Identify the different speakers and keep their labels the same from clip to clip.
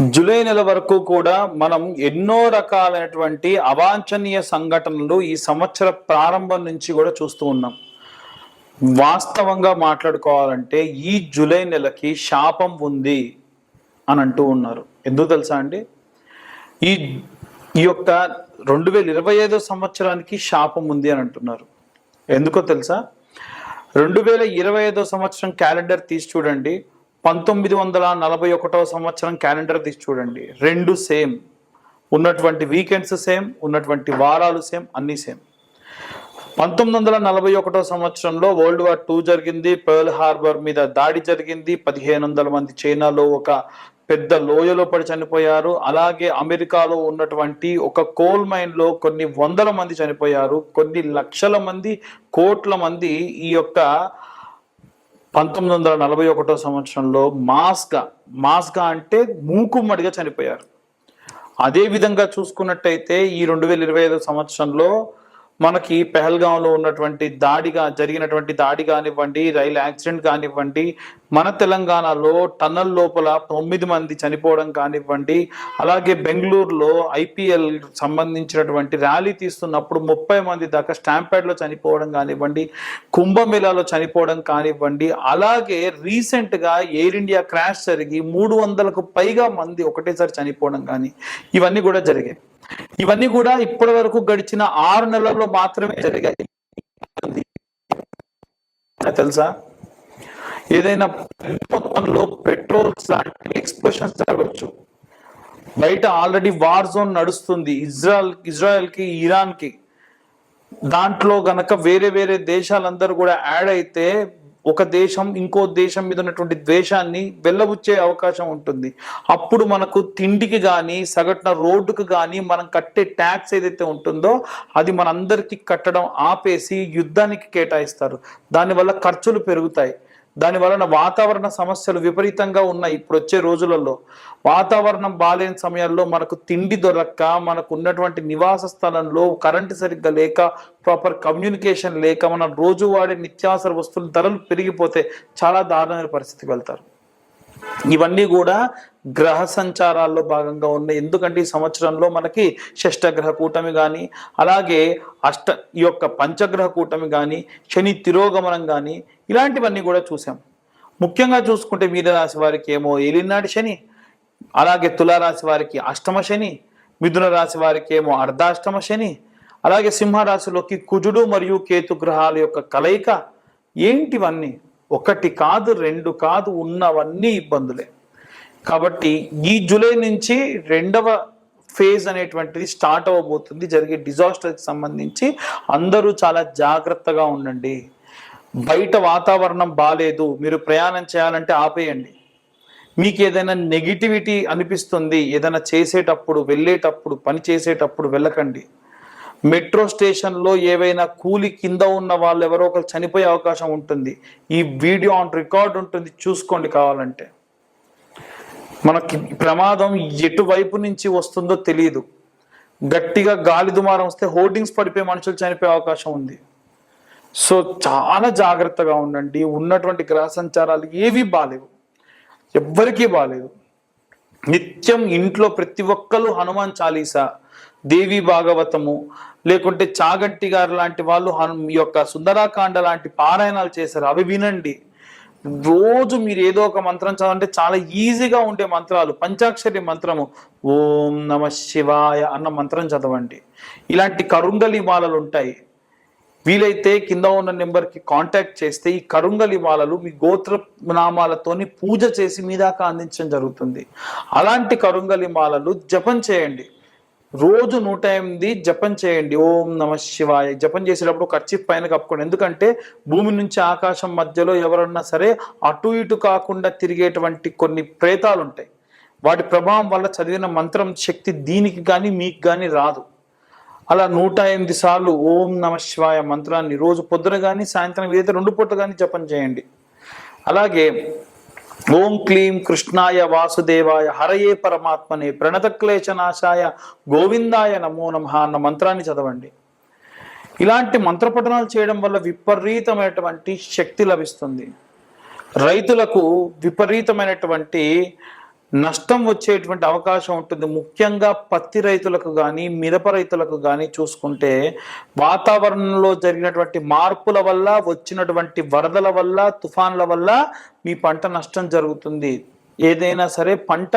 Speaker 1: July నెల వరకు కూడా మనం ఎన్నో రకాలైనటువంటి అవాంఛనీయ సంఘటనలు ఈ సంవత్సర ప్రారంభం నుంచి కూడా చూస్తూ ఉన్నాం. వాస్తవంగా మాట్లాడుకోవాలంటే ఈ జూలై నెలకి శాపం ఉంది అని అంటూ ఉన్నారు. ఎందుకు తెలుసా అండి? ఈ ఈ యొక్క రెండు వేల ఇరవై ఐదో సంవత్సరానికి శాపం ఉంది అని అంటున్నారు. ఎందుకో తెలుసా? రెండు వేల ఇరవై ఐదో సంవత్సరం క్యాలెండర్ తీసి చూడండి. పంతొమ్మిది వందల నలభై ఒకటో సంవత్సరం క్యాలెండర్ తీసి చూడండి. రెండు సేమ్. ఉన్నటువంటి వీకెండ్స్ సేమ్ ఉన్నటువంటి వారాలు సేమ్ అన్నీ సేమ్. పంతొమ్మిది వందల నలభై ఒకటో సంవత్సరంలో వరల్డ్ వార్ టూ జరిగింది. పర్ల్ హార్బర్ మీద దాడి జరిగింది. పదిహేను వందల మంది చైనాలో ఒక పెద్ద లోయలో పడి చనిపోయారు. అలాగే అమెరికాలో ఉన్నటువంటి ఒక కోల్ మైన్లో కొన్ని వందల మంది చనిపోయారు. కొన్ని లక్షల మంది కోట్ల మంది ఈ యొక్క పంతొమ్మిది వందల నలభై ఒకటో సంవత్సరంలో మాస్గా మాస్గా అంటే మూకుమ్మడిగా చనిపోయారు. అదే విధంగా చూసుకున్నట్టయితే ఈ రెండు వేల ఇరవై ఐదు సంవత్సరంలో మనకి పెహల్గాంలో ఉన్నటువంటి దాడిగా జరిగినటువంటి దాడి కానివ్వండి రైలు యాక్సిడెంట్ కానివ్వండి మన తెలంగాణలో టన్నల్ లోపల తొమ్మిది మంది చనిపోవడం కానివ్వండి అలాగే బెంగళూరులో ఐపీఎల్ సంబంధించినటువంటి ర్యాలీ తీస్తున్నప్పుడు ముప్పై మంది దాకా స్టాంపేడ్లో చనిపోవడం కానివ్వండి కుంభమేళాలో చనిపోవడం కానివ్వండి అలాగే రీసెంట్గా ఎయిర్ ఇండియా క్రాష్ జరిగి మూడు వందలకు పైగా మంది ఒకటేసారి చనిపోవడం కానీ ఇవన్నీ కూడా జరిగాయి. ఇవన్నీ కూడా ఇప్పటి వరకు గడిచిన ఆరు నెలల్లో మాత్రమే జరిగాయి. తెలుసా? ఏదైనా మొత్తంలో పెట్రోల్స్ లాంటివి ఎక్స్ప్లోషన్స్ జరగవచ్చు. బయట ఆల్రెడీ వార్ జోన్ నడుస్తుంది. ఇజ్రాయల్ ఇజ్రాయెల్కి ఇరాన్కి దాంట్లో గనక వేరే వేరే దేశాలందరూ కూడా యాడ్ అయితే ఒక దేశం ఇంకో దేశం మీద ఉన్నటువంటి ద్వేషాన్ని వెళ్ళబుచ్చే అవకాశం ఉంటుంది. అప్పుడు మనకు తిండికి కానీ సగటున రోడ్డుకు కానీ మనం కట్టే ట్యాక్స్ ఏదైతే ఉంటుందో అది మనందరికీ కట్టడం ఆపేసి యుద్ధానికి కేటాయిస్తారు. దానివల్ల ఖర్చులు పెరుగుతాయి. దాని వలన వాతావరణ సమస్యలు విపరీతంగా ఉన్నాయి ఇప్పుడు వచ్చే రోజులలో. వాతావరణం బాలేని సమయాల్లో మనకు తిండి దొరక్క మనకు ఉన్నటువంటి నివాస స్థలంలో కరెంటు సరిగ్గా లేక ప్రాపర్ కమ్యూనికేషన్ లేక మన రోజు వాడే నిత్యావసర వస్తువుల ధరలు పెరిగిపోతే చాలా దారుణమైన పరిస్థితికి వెళ్తారు. ఇవన్నీ కూడా గ్రహ సంచారాల్లో భాగంగా ఉన్నాయి. ఎందుకంటే ఈ సంవత్సరంలో మనకి షష్టగ్రహ కూటమి కానీ అలాగే అష్ట ఈ యొక్క పంచగ్రహ కూటమి కానీ శని తిరోగమనం కానీ ఇలాంటివన్నీ కూడా చూసాం. ముఖ్యంగా చూసుకుంటే మీనరాశి వారికి ఏమో ఏలినాటి శని అలాగే తులారాశి వారికి అష్టమ శని మిథున రాశి వారికి ఏమో అర్ధాష్టమ శని అలాగే సింహరాశిలోకి కుజుడు మరియు కేతు గ్రహాల యొక్క కలయిక ఏంటివన్నీ? ఒకటి కాదు రెండు కాదు ఉన్నవన్నీ ఇబ్బందులే. కాబట్టి ఈ జూలై నుంచి రెండవ ఫేజ్ అనేటువంటిది స్టార్ట్ అవ్వబోతుంది. జరిగే డిజాస్టర్కి సంబంధించి అందరూ చాలా జాగ్రత్తగా ఉండండి. బయట వాతావరణం బాగాలేదు మీరు ప్రయాణం చేయాలంటే ఆపేయండి. మీకు ఏదైనా నెగిటివిటీ అనిపిస్తుంది ఏదైనా చేసేటప్పుడు వెళ్ళేటప్పుడు పని చేసేటప్పుడు వెళ్ళకండి. మెట్రో స్టేషన్లో ఏవైనా కూలి కింద ఉన్న వాళ్ళు ఎవరో ఒకరు చనిపోయే అవకాశం ఉంటుంది. ఈ వీడియో ఆన్ రికార్డ్ ఉంటుంది. చూసుకోండి కావాలంటే. మనకి ప్రమాదం ఎటువైపు నుంచి వస్తుందో తెలియదు గట్టిగా గాలి దుమారం వస్తే హోర్డింగ్స్ పడిపోయే మనుషులు చనిపోయే అవకాశం ఉంది. సో చాలా జాగ్రత్తగా ఉండండి. ఉన్నటువంటి గ్రహ సంచారాలు ఏవి బాలేవు. ఎవ్వరికీ బాలేదు. నిత్యం ఇంట్లో ప్రతి ఒక్కరు హనుమాన్ చాలీసా? దేవి భాగవతము లేకుంటే చాగంటి గారు లాంటి వాళ్ళు ఈ యొక్క సుందరాకాండ లాంటి పారాయణాలు చేశారు. అవి వినండి. రోజు మీరు ఏదో ఒక మంత్రం చదవంటే చాలా ఈజీగా ఉండే మంత్రాలు. పంచాక్షరి మంత్రము ఓం నమ శివాయ అన్న మంత్రం చదవండి. ఇలాంటి కరుంగలి మాలలు ఉంటాయి. వీలైతే కింద ఉన్న నెంబర్కి కాంటాక్ట్ చేస్తే ఈ కరుంగలి మాలలు మీ గోత్ర నామాలతోని పూజ చేసి మీ దాకా అందించడం జరుగుతుంది. అలాంటి కరుంగలి మాలలు జపం చేయండి. రోజు నూట ఎనిమిది జపం చేయండి. ఓం నమ శివాయ. జపం చేసేటప్పుడు ఖర్చీఫ్ పైన కప్పుకోండి. ఎందుకంటే భూమి నుంచి ఆకాశం మధ్యలో ఎవరన్నా సరే అటు ఇటు కాకుండా తిరిగేటువంటి కొన్ని ప్రేతాలు ఉంటాయి. వాటి ప్రభావం వల్ల చదివిన మంత్రం శక్తి దీనికి కానీ మీకు కానీ రాదు. అలా నూట ఎనిమిది సార్లు ఓం నమ శివాయ మంత్రాన్ని రోజు పొద్దున కానీ సాయంత్రం ఏదైతే రెండు పూట కానీ జపం చేయండి. అలాగే ఓం క్లీం కృష్ణాయ వాసుదేవాయ హరయే పరమాత్మనే ప్రణత క్లేశనాశాయ గోవిందాయ నమో నమ అన్న మంత్రాన్ని చదవండి. ఇలాంటి మంత్రపఠనాలు చేయడం వల్ల విపరీతమైనటువంటి శక్తి లభిస్తుంది. రైతులకు విపరీతమైనటువంటి నష్టం వచ్చేటువంటి అవకాశం ఉంటుంది. ముఖ్యంగా పత్తి రైతులకు కానీ మిరప రైతులకు కానీ చూసుకుంటే వాతావరణంలో జరిగినటువంటి మార్పుల వల్ల వచ్చినటువంటి వరదల వల్ల తుఫాన్ల వల్ల మీ పంట నష్టం జరుగుతుంది. ఏదైనా సరే పంట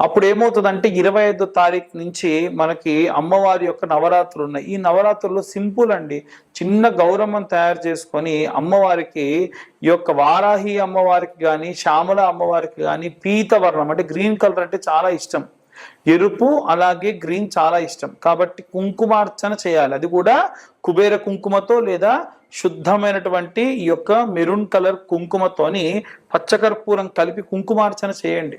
Speaker 1: అప్పుడు ఏమవుతుందంటే ఇరవై ఐదో తారీఖు నుంచి మనకి అమ్మవారి యొక్క నవరాత్రులు ఉన్నాయి. ఈ నవరాత్రుల్లో సింపుల్ అండి. చిన్న గౌరవం తయారు చేసుకొని అమ్మవారికి ఈ యొక్క వారాహి అమ్మవారికి కానీ శ్యామల అమ్మవారికి కానీ పీతవర్ణం అంటే గ్రీన్ కలర్ అంటే చాలా ఇష్టం. ఎరుపు అలాగే గ్రీన్ చాలా ఇష్టం. కాబట్టి కుంకుమార్చన చేయాలి. అది కూడా కుబేర కుంకుమతో లేదా శుద్ధమైనటువంటి ఈ యొక్క మెరూన్ కలర్ కుంకుమతోని పచ్చకర్పూరం కలిపి కుంకుమార్చన చేయండి.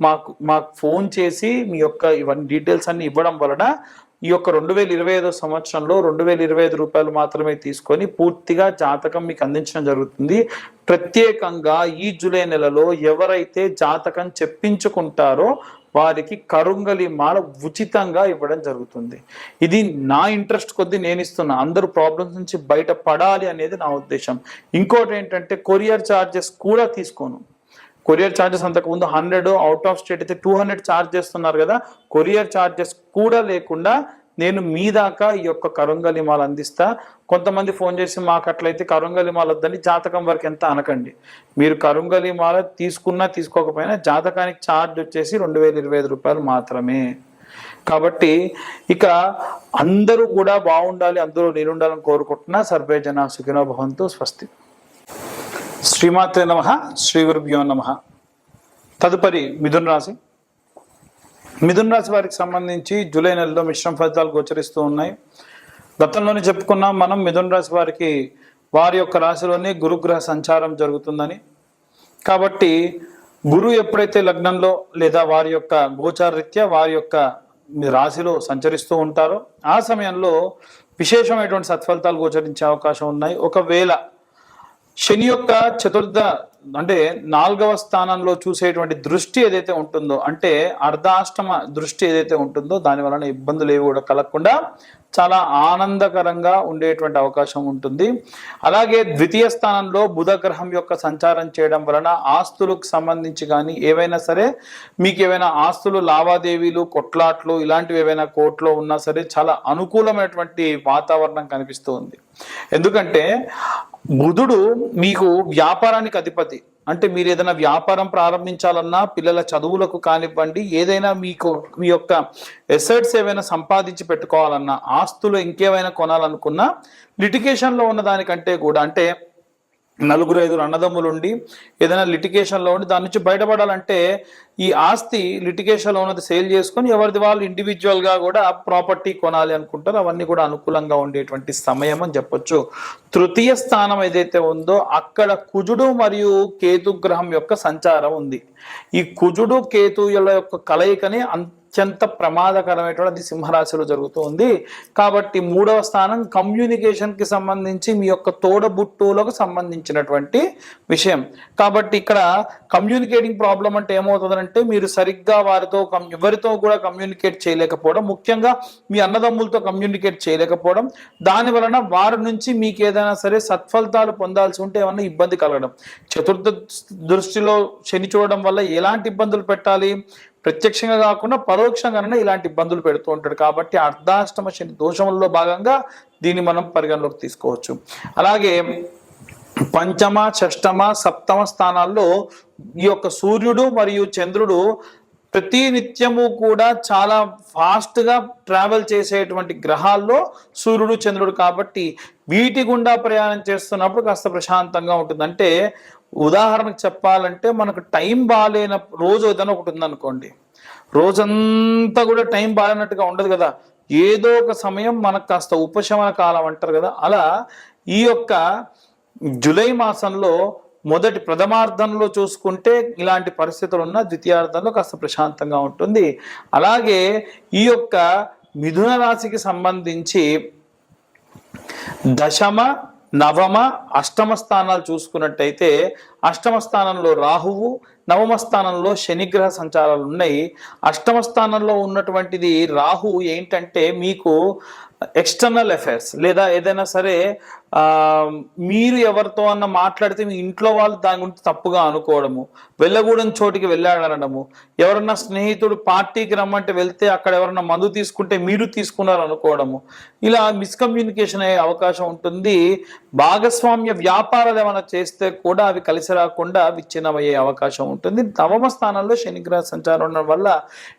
Speaker 1: మాకు మాకు ఫోన్ చేసి మీ యొక్క ఇవన్నీ డీటెయిల్స్ అన్ని ఇవ్వడం వలన ఈ యొక్క రెండు వేల ఇరవై ఐదో సంవత్సరంలో రెండు వేల ఇరవై ఐదు రూపాయలు మాత్రమే తీసుకొని పూర్తిగా జాతకం మీకు అందించడం జరుగుతుంది. ప్రత్యేకంగా ఈ జూలై నెలలో ఎవరైతే జాతకం చెప్పించుకుంటారో వారికి కరుంగలి మాల ఉచితంగా ఇవ్వడం జరుగుతుంది. ఇది నా ఇంట్రెస్ట్ కొద్దీ నేను ఇస్తున్నా. అందరూ ప్రాబ్లమ్స్ నుంచి బయట పడాలి అనేది నా ఉద్దేశం. ఇంకోటి ఏంటంటే కొరియర్ ఛార్జెస్ కూడా తీసుకోను. కొరియర్ ఛార్జెస్ అంతకుముందు హండ్రెడ్ అవుట్ ఆఫ్ స్టేట్ అయితే టూ హండ్రెడ్ ఛార్జ్ చేస్తున్నారు కదా. కొరియర్ ఛార్జెస్ కూడా లేకుండా నేను మీ దాకా ఈ యొక్క కరుంగలి మాల అందిస్తా. కొంతమంది ఫోన్ చేసి మాకు అట్లయితే కరంగలిమాల వద్దని జాతకం వరకు ఎంత అనకండి. మీరు కరుంగలి మాల తీసుకున్నా తీసుకోకపోయినా జాతకానికి ఛార్జ్ వచ్చేసి రెండు వేల ఇరవై ఐదు రూపాయలు మాత్రమే. కాబట్టి ఇక అందరూ కూడా బాగుండాలి అందరూ నేనుండాలని కోరుకుంటున్నా. సర్వే జన సుఖినో భవంతు స్వస్తి. శ్రీమాత్రే నమ శ్రీ గురుభ్యో నమ. తదుపరి మిథున్ రాశి. మిథున్ రాశి వారికి సంబంధించి జూలై నెలలో మిశ్రమ ఫలితాలు గోచరిస్తూ ఉన్నాయి. గతంలోనే చెప్పుకున్నాం మనం మిథున్ రాశి వారికి వారి యొక్క రాశిలోనే గురుగ్రహ సంచారం జరుగుతుందని. కాబట్టి గురువు ఎప్పుడైతే లగ్నంలో లేదా వారి యొక్క గోచార రీత్యా వారి యొక్క రాశిలో సంచరిస్తూ ఉంటారో ఆ సమయంలో విశేషమైనటువంటి సత్ఫలితాలు గోచరించే అవకాశం ఉన్నాయి. ఒకవేళ శని యొక్క చతుర్థ అంటే నాలుగవ స్థానంలో చూసేటువంటి దృష్టి ఏదైతే ఉంటుందో అంటే అర్ధాష్టమ దృష్టి ఏదైతే ఉంటుందో దాని వలన ఇబ్బందులు ఏవి కూడా కలగకుండా చాలా ఆనందకరంగా ఉండేటువంటి అవకాశం ఉంటుంది. అలాగే ద్వితీయ స్థానంలో బుధ గ్రహం యొక్క సంచారం చేయడం వలన ఆస్తులకు సంబంధించి కానీ ఏవైనా సరే మీకు ఏవైనా ఆస్తులు లావాదేవీలు కొట్లాట్లు ఇలాంటివి ఏవైనా కోర్టులో ఉన్నా సరే చాలా అనుకూలమైనటువంటి వాతావరణం కనిపిస్తూ ఉంది. ఎందుకంటే బుధుడు మీకు వ్యాపారానికి అధిపతి. అంటే మీరు ఏదైనా వ్యాపారం ప్రారంభించాలన్నా పిల్లల చదువులకు కానివ్వండి ఏదైనా మీకు మీ యొక్క ఎసెట్స్ ఏవైనా సంపాదించి పెట్టుకోవాలన్నా ఆస్తులు ఇంకేమైనా కొనాలనుకున్నా లిటికేషన్లో ఉన్న దానికంటే కూడా అంటే నలుగురు ఐదుగురు అన్నదమ్ములు ఉండి ఏదైనా లిటికేషన్లో ఉండి దాని నుంచి బయటపడాలంటే ఈ ఆస్తి లిటికేషన్లో ఉన్నది సేల్ చేసుకొని ఎవరిది వాళ్ళు ఇండివిజువల్గా కూడా ప్రాపర్టీ కొనాలి అనుకుంటారో అవన్నీ కూడా అనుకూలంగా ఉండేటువంటి సమయం అని చెప్పొచ్చు. తృతీయ స్థానం ఏదైతే ఉందో అక్కడ కుజుడు మరియు కేతు గ్రహం యొక్క సంచారం ఉంది. ఈ కుజుడు కేతుల యొక్క కలయికని అంత అత్యంత ప్రమాదకరమైనటువంటి సింహరాశిలో జరుగుతూ ఉంది కాబట్టి మూడవ స్థానం కమ్యూనికేషన్కి సంబంధించి మీ యొక్క తోడబుట్టులకు సంబంధించినటువంటి విషయం. కాబట్టి ఇక్కడ కమ్యూనికేటింగ్ ప్రాబ్లం అంటే ఏమవుతుందంటే మీరు సరిగ్గా వారితో ఎవరితో కూడా కమ్యూనికేట్ చేయలేకపోవడం ముఖ్యంగా మీ అన్నదమ్ములతో కమ్యూనికేట్ చేయలేకపోవడం. దాని వలన వారి నుంచి మీకు ఏదైనా సరే సత్ఫలితాలు పొందాల్సి ఉంటే ఏమన్నా ఇబ్బంది కలగడం. చతుర్థ దృష్టిలో శని చూడడం వల్ల ఎలాంటి ఇబ్బందులు పెట్టాలి? ప్రత్యక్షంగా కాకుండా పరోక్షంగానే ఇలాంటి ఇబ్బందులు పెడుతూ ఉంటాడు. కాబట్టి అర్ధాష్టమ శని దోషములలో భాగంగా దీన్ని మనం పరిగణలోకి తీసుకోవచ్చు. అలాగే పంచమ షష్టమ సప్తమ స్థానాల్లో ఈ యొక్క సూర్యుడు మరియు చంద్రుడు ప్రతి నిత్యము కూడా చాలా ఫాస్ట్గా ట్రావెల్ చేసేటువంటి గ్రహాల్లో సూర్యుడు చంద్రుడు కాబట్టి వీటి గుండా ప్రయాణం చేస్తున్నప్పుడు కాస్త ప్రశాంతంగా ఉంటుంది అంటే ఉదాహరణకు చెప్పాలంటే మనకు టైం బాగాలేన రోజు ఏదైనా ఒకటి ఉందనుకోండి. రోజంతా కూడా టైం బాగాలేనట్టుగా ఉండదు కదా. ఏదో ఒక సమయం మనకు కాస్త ఉపశమన కాలం అంటారు కదా. అలా ఈ యొక్క జూలై మాసంలో మొదటి ప్రథమార్థంలో చూసుకుంటే ఇలాంటి పరిస్థితులు ఉన్న ద్వితీయార్థంలో కాస్త ప్రశాంతంగా ఉంటుంది. అలాగే ఈ యొక్క మిథున రాశికి సంబంధించి దశమ నవమ అష్టమ స్థానాలు చూసుకున్నట్టయితే అష్టమ స్థానంలో రాహువు నవమ స్థానంలో శనిగ్రహ సంచారాలు ఉన్నాయి. అష్టమ స్థానంలో ఉన్నటువంటిది రాహు ఏంటంటే మీకు ఎక్స్టర్నల్ అఫైర్స్ లేదా ఏదైనా సరే మీరు ఎవరితో అన్న మాట్లాడితే మీ ఇంట్లో వాళ్ళు దాని గురించి తప్పుగా అనుకోవడము వెళ్ళకూడని చోటికి వెళ్ళాడనడము ఎవరన్నా స్నేహితుడు పార్టీకి రమ్మంటే వెళ్తే అక్కడ ఎవరన్నా మందు తీసుకుంటే మీరు తీసుకున్నారు అనుకోవడము ఇలా మిస్కమ్యూనికేషన్ అయ్యే అవకాశం ఉంటుంది. భాగస్వామ్య వ్యాపారాలు ఏమైనా చేస్తే కూడా అవి కలిసి రాకుండా విచ్ఛిన్నమయ్యే అవకాశం ఉంటుంది. నవమ స్థానంలో శనిగ్రహ సంచారం ఉండడం వల్ల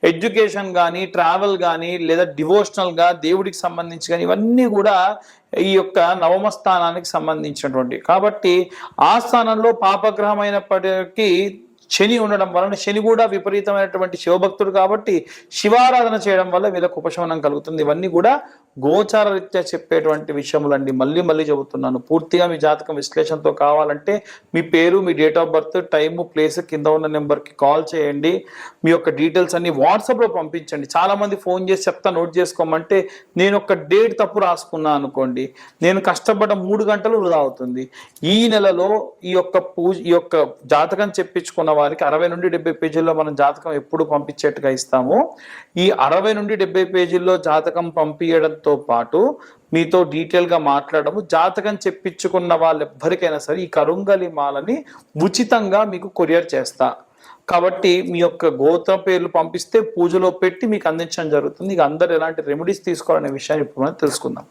Speaker 1: ఎడ్యుకేషన్ కానీ ట్రావెల్ కానీ లేదా డివోషనల్గా దేవుడికి సంబంధించి కానీ ఇవన్నీ కూడా ఈ యొక్క నవమ స్థానానికి సంబంధించినటువంటి. కాబట్టి ఆ స్థానంలో పాపగ్రహం అయినప్పటికీ శని ఉండడం వలన శని కూడా విపరీతమైనటువంటి శివభక్తుడు కాబట్టి శివారాధన చేయడం వల్ల వీళ్ళకు ఉపశమనం కలుగుతుంది. ఇవన్నీ కూడా గోచార రీత్యా చెప్పేటువంటి విషయములండి. మళ్ళీ మళ్ళీ చెబుతున్నాను. పూర్తిగా మీ జాతకం విశ్లేషణతో కావాలంటే మీ పేరు మీ date of birth time place కింద ఉన్న నెంబర్కి కాల్ చేయండి. మీ యొక్క డీటెయిల్స్ అన్ని వాట్సాప్లో పంపించండి. చాలామంది ఫోన్ చేసి చెప్తా నోట్ చేసుకోమంటే నేను ఒక డేట్ తప్పు రాసుకున్నా అనుకోండి. నేను కష్టపడ్డ మూడు గంటలు వృధా అవుతుంది. ఈ నెలలో ఈ యొక్క పూజ ఈ యొక్క జాతకం చెప్పించుకున్న వారికి అరవై నుండి డెబ్బై పేజీల్లో మనం జాతకం ఎప్పుడు పంపించేట్టుగా ఇస్తాము ఈ అరవై నుండి డెబ్బై పేజీల్లో జాతకం పంపించడంతో పాటు మీతో డీటెయిల్గా మాట్లాడము. జాతకం చెప్పించుకున్న వాళ్ళెవ్వరికైనా సరే ఈ కరుంగలి మాలని ఉచితంగా మీకు కొరియర్ చేస్తా. కాబట్టి మీ యొక్క గోత్ర పేర్లు పంపిస్తే పూజలో పెట్టి మీకు అందించడం జరుగుతుంది. ఇక అందరు ఎలాంటి రెమెడీస్ తీసుకోవాలనే విషయాన్ని ఇప్పుడు మనం తెలుసుకుందాం.